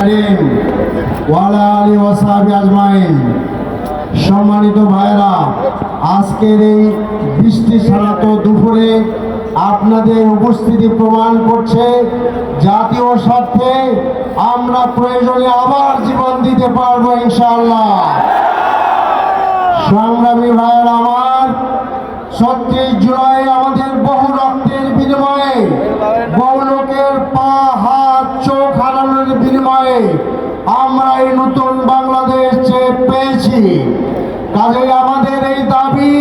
করিম ওয়ালা আলী ওয়াসাবি আজমাইন। সম্মানিত ভাইরা আজকের এই বৃষ্টি সারাত দুপুরে আপনাদের উপস্থিতি প্রমাণ করছে জাতীয় স্বার্থে আমরা প্রয়োজনে আবার জীবন দিতে পারব ইনশাআল্লাহ। সংগ্রামী ভাইয়ের আমার, ছত্রিশ জুলাই আমরা এই নতুন বাংলাদেশ পেয়েছি কাজে আমাদের এই দাবি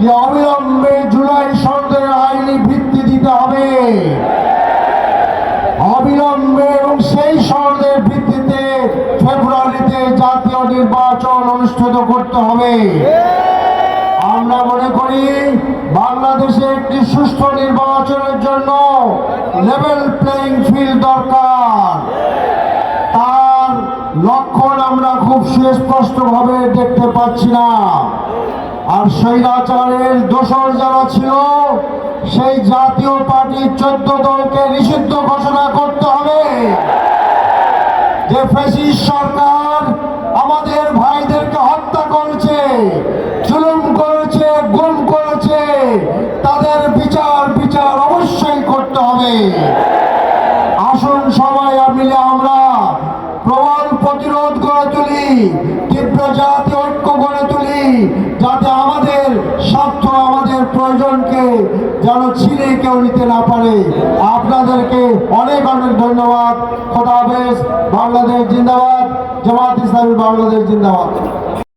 যে অবিলম্বে জুলাই সন্ধ্যের আইনি ভিত্তি দিতে হবে। অবিলম্বে এবং সেই সনদের ভিত্তিতে ফেব্রুয়ারিতে জাতীয় নির্বাচন অনুষ্ঠিত করতে হবে। আমরা মনে করি, বাংলাদেশে একটি সুষ্ঠু নির্বাচনের জন্য লেভেল প্লেইং ফিল্ড দরকার। আমরা খুব সুস্পষ্টভাবে দেখতে পাচ্ছি না। আর স্বৈরাচারের দোষর যারা ছিল, সেই জাতীয় পার্টির চোদ্দ দলকে নিষিদ্ধ ঘোষণা করতে হবে। যে ফেসিস সরকার আমাদের ভাইদেরকে হত্যা করেছে, জুলুম করেছে, গুম করেছে, তাদের বিচার বিচার অবশ্যই করতে হবে। আসুন সবাই মিলে আমরা প্রতিরোধ গড়ে তুলি, তীব্র জাতি ঐক্য গড়ে তুলি, যাতে আমাদের স্বার্থ, আমাদের প্রয়োজনকে যেন ছিঁড়ে কেউ নিতে না পারে। আপনাদেরকে অনেক অনেক ধন্যবাদ। খোদা হাফেজ, বাংলাদেশ জিন্দাবাদ জামাত ইসলামী বাংলাদেশ জিন্দাবাদ।